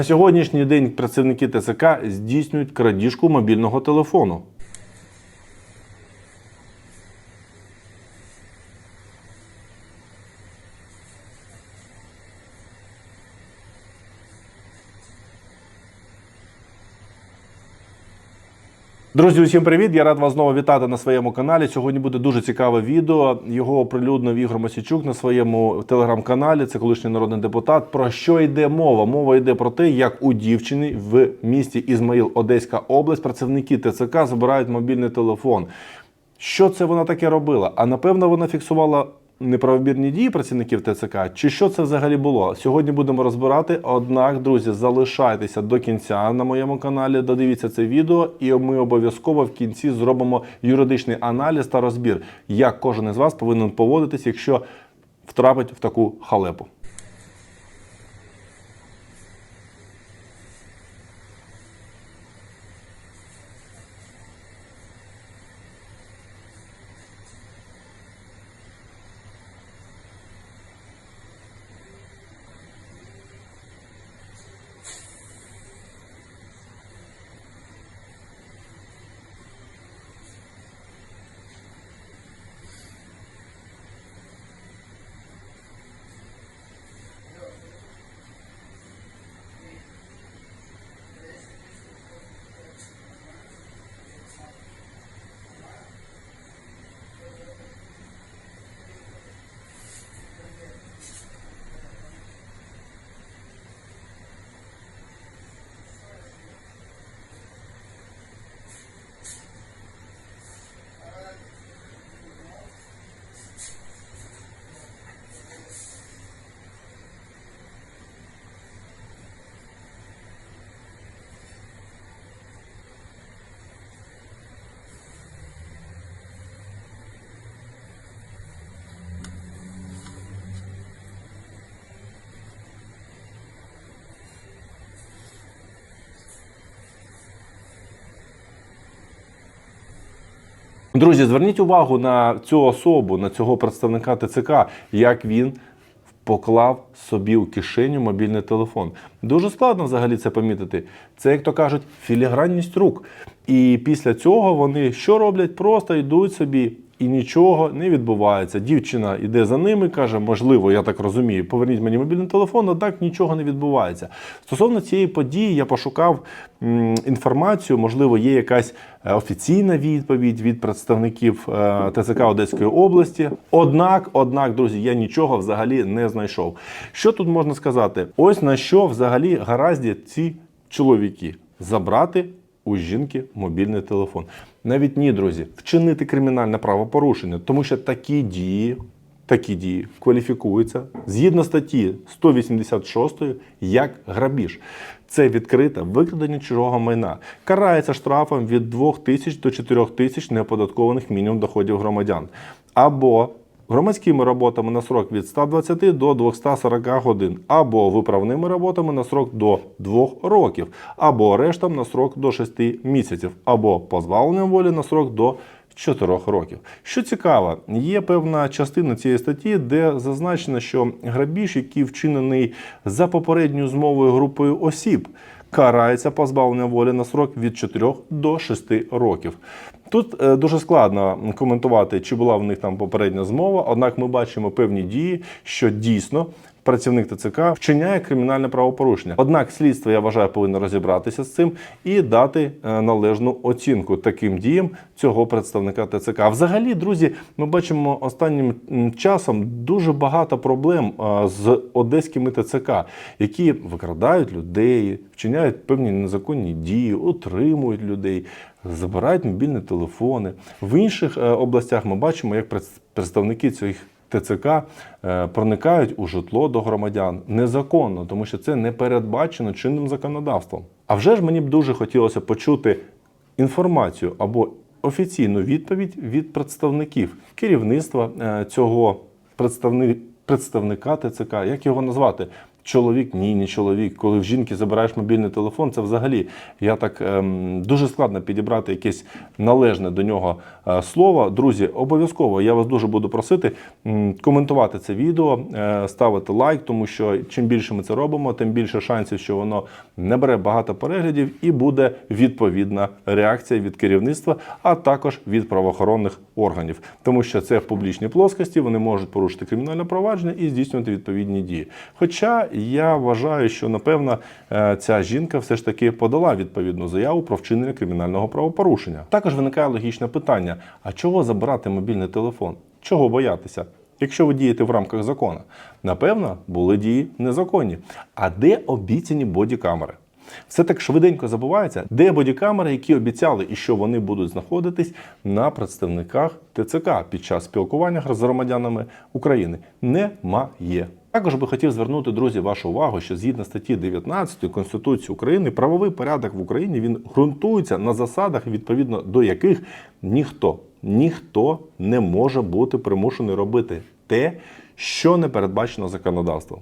На сьогоднішній день працівники ТЦК здійснюють крадіжку мобільного телефону. Друзі, усім привіт! Я рад вас знову вітати на своєму каналі. Сьогодні буде дуже цікаве відео. Його оприлюднив Ігор Мосічук на своєму телеграм-каналі. Це колишній народний депутат. Про що йде мова? Мова йде про те, як у дівчини в місті Ізмаїл, Одеська область, працівники ТЦК забирають мобільний телефон. Що це вона таке робила? А напевно вона фіксувала неправомірні дії працівників ТЦК, чи що це взагалі було? Сьогодні будемо розбирати. Однак, друзі, залишайтеся до кінця на моєму каналі. Додивіться це відео, і ми обов'язково в кінці зробимо юридичний аналіз та розбір, як кожен із вас повинен поводитись, якщо втрапить в таку халепу. Друзі, зверніть увагу на цю особу, на цього представника ТЦК, як він поклав собі у кишеню мобільний телефон. Дуже складно взагалі це помітити. Це, як то кажуть, філігранність рук. І після цього вони що роблять? Просто йдуть собі. І нічого не відбувається. Дівчина йде за ними, каже, можливо, я так розумію, поверніть мені мобільний телефон, однак нічого не відбувається. Стосовно цієї події, я пошукав інформацію, можливо, є якась е, офіційна відповідь від представників е, ТЦК Одеської області. Однак, однак, друзі, я нічого взагалі не знайшов. Що тут можна сказати? Ось на що взагалі гаразді ці чоловіки забрати у жінки мобільний телефон. Навіть ні, друзі, вчинити кримінальне правопорушення, тому що такі дії, такі дії кваліфікуються згідно статті 186 як грабіж. Це відкрите викрадення чужого майна. Карається штрафом від 2 тисяч до 4 тисяч неоподаткованих мінімум доходів громадян. Або громадськими роботами на срок від 120 до 240 годин, або виправними роботами на срок до 2 років, або арештом на срок до 6 місяців, або позбавленням волі на срок до 4 років. Що цікаво, є певна частина цієї статті, де зазначено, що грабіж, який вчинений за попередньою змовою групою осіб, карається позбавленням волі на срок від 4 до 6 років. Тут е, дуже складно коментувати, чи була в них там попередня змова, однак ми бачимо певні дії, що дійсно. Працівник ТЦК вчиняє кримінальне правопорушення. Однак слідство, я вважаю, повинно розібратися з цим і дати е, належну оцінку таким діям цього представника ТЦК. Взагалі, друзі, ми бачимо останнім часом дуже багато проблем е, з одеськими ТЦК, які викрадають людей, вчиняють певні незаконні дії, утримують людей, забирають мобільні телефони. В інших е, областях ми бачимо, як пред- представники цих ТЦК е, проникають у житло до громадян незаконно, тому що це не передбачено чинним законодавством. А вже ж мені б дуже хотілося почути інформацію або офіційну відповідь від представників керівництва е, цього представника ТЦК. Як його назвати? Чоловік, ні, не чоловік. Коли в жінки забираєш мобільний телефон, це взагалі я так ем, дуже складно підібрати якесь належне до нього е, слово. Друзі, обов'язково я вас дуже буду просити м, коментувати це відео, е, ставити лайк, тому що чим більше ми це робимо, тим більше шансів, що воно набере багато переглядів і буде відповідна реакція від керівництва, а також від правоохоронних органів, тому що це в публічній плоскості, вони можуть порушити кримінальне провадження і здійснювати відповідні дії. Хоча я вважаю, що напевно е, ця жінка все ж таки подала відповідну заяву про вчинення кримінального правопорушення. Також виникає логічне питання: а чого забирати мобільний телефон? Чого боятися? Якщо ви дієте в рамках закону, напевно, були дії незаконні. А де обіцяні бодікамери? Все так швиденько забувається, де бодікамери, які обіцяли, і що вони будуть знаходитись на представниках ТЦК під час спілкування з громадянами України. Немає. Також би хотів звернути, друзі, вашу увагу, що згідно статті 19 Конституції України, правовий порядок в Україні він ґрунтується на засадах, відповідно до яких ніхто, ніхто не може бути примушений робити те, що не передбачено законодавством.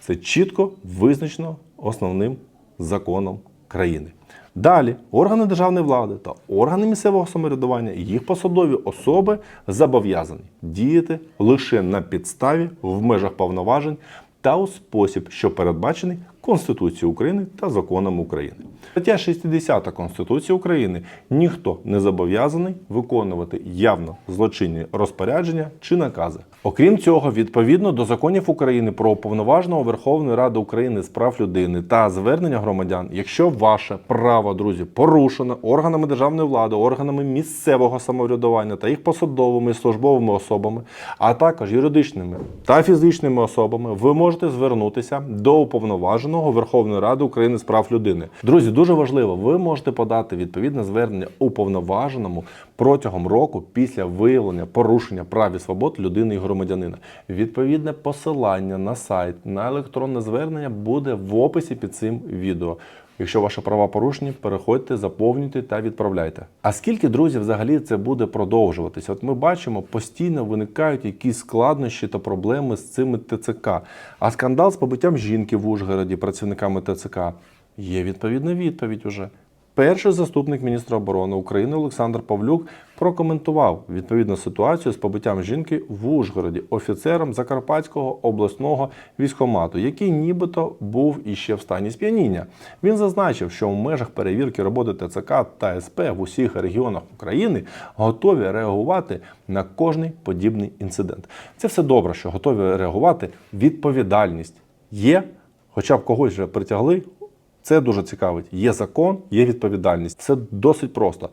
Це чітко визначено основним законом країни. Далі органи державної влади та органи місцевого самоврядування їх посадові особи зобов'язані діяти лише на підставі в межах повноважень та у спосіб, що передбачений Конституцією України та законом України. Стаття 60 Конституції України ніхто не зобов'язаний виконувати явно злочинні розпорядження чи накази. Окрім цього, відповідно до законів України про уповноваженого Верховної Ради України з прав людини та звернення громадян, якщо ваше право, друзі, порушено органами державної влади, органами місцевого самоврядування та їх посадовими службовими особами, а також юридичними та фізичними особами, ви можете звернутися до уповноваженого Верховної Ради України з прав людини. Друзі, дуже важливо, ви можете подати відповідне звернення уповноваженому протягом року після виявлення порушення прав і свобод людини і громадянина. Відповідне посилання на сайт на електронне звернення буде в описі під цим відео. Якщо ваші права порушені, переходьте, заповнюйте та відправляйте. А скільки друзів взагалі це буде продовжуватися? От ми бачимо, постійно виникають якісь складнощі та проблеми з цими ТЦК. А скандал з побиттям жінки в Ужгороді працівниками ТЦК є відповідна відповідь уже. Перший заступник міністра оборони України Олександр Павлюк прокоментував відповідну ситуацію з побиттям жінки в Ужгороді офіцером Закарпатського обласного військомату, який нібито був іще в стані сп'яніння. Він зазначив, що в межах перевірки роботи ТЦК та СП в усіх регіонах України готові реагувати на кожний подібний інцидент. Це все добре, що готові реагувати. Відповідальність є, хоча б когось вже притягли. Це дуже цікавить. Є закон, є відповідальність. Це досить просто.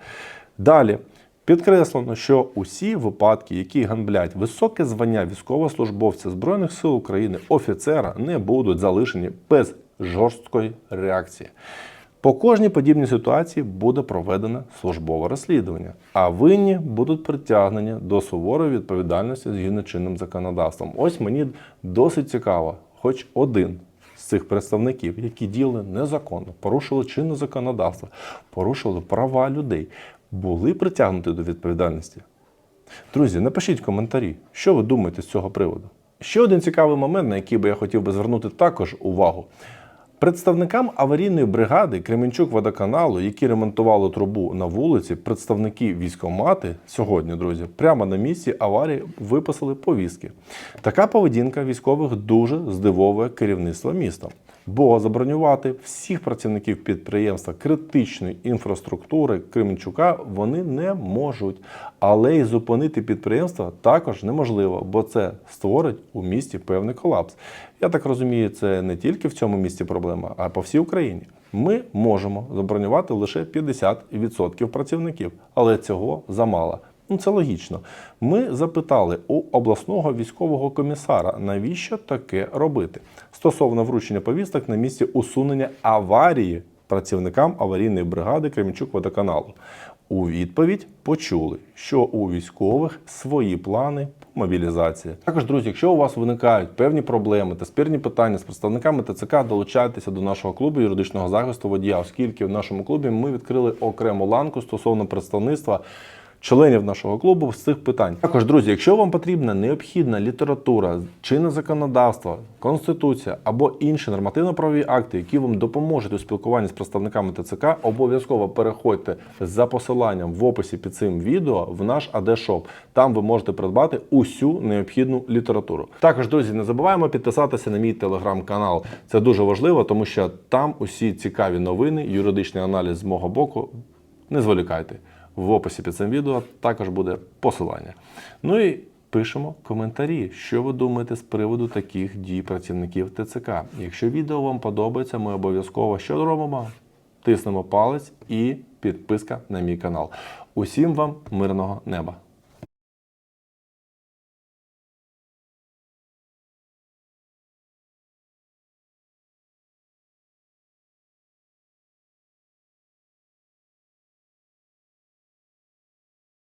Далі. Підкреслено, що усі випадки, які ганблять високе звання військовослужбовця Збройних сил України, офіцера, не будуть залишені без жорсткої реакції. По кожній подібній ситуації буде проведено службове розслідування, а винні будуть притягнені до суворої відповідальності згідно чинним законодавством. Ось мені досить цікаво, хоч один цих представників, які діяли незаконно, порушили чинне законодавство, порушили права людей, були притягнуті до відповідальності. Друзі, напишіть коментарі, що ви думаєте з цього приводу. Ще один цікавий момент, на який би я хотів би звернути також увагу. Представникам аварійної бригади Кременчук водоканалу, які ремонтували трубу на вулиці, представники військомати сьогодні, друзі, прямо на місці аварії виписали повістки. Така поведінка військових дуже здивовує керівництво міста. Бо забронювати всіх працівників підприємства критичної інфраструктури Кременчука вони не можуть. Але й зупинити підприємство також неможливо, бо це створить у місті певний колапс. Я так розумію, це не тільки в цьому місті проблема, а по всій Україні. Ми можемо забронювати лише 50% працівників, але цього замало. Ну, це логічно. Ми запитали у обласного військового комісара, навіщо таке робити стосовно вручення повісток на місці усунення аварії працівникам аварійної бригади Кремінчук водоканалу. У відповідь почули, що у військових свої плани мобілізації. Також, друзі, якщо у вас виникають певні проблеми та спірні питання з представниками ТЦК, долучайтеся до нашого клубу юридичного захисту водія, оскільки в нашому клубі ми відкрили окрему ланку стосовно представництва членів нашого клубу з цих питань. Також, друзі, якщо вам потрібна необхідна література, чинне законодавство, конституція або інші нормативно-правові акти, які вам допоможуть у спілкуванні з представниками ТЦК, обов'язково переходьте за посиланням в описі під цим відео в наш АД-шоп. Там ви можете придбати усю необхідну літературу. Також, друзі, не забуваємо підписатися на мій телеграм-канал. Це дуже важливо, тому що там усі цікаві новини, юридичний аналіз з мого боку. Не зволікайте. В описі під цим відео також буде посилання. Ну і пишемо коментарі, що ви думаєте з приводу таких дій працівників ТЦК. Якщо відео вам подобається, ми обов'язково що робимо? Тиснемо палець і підписка на мій канал. Усім вам мирного неба!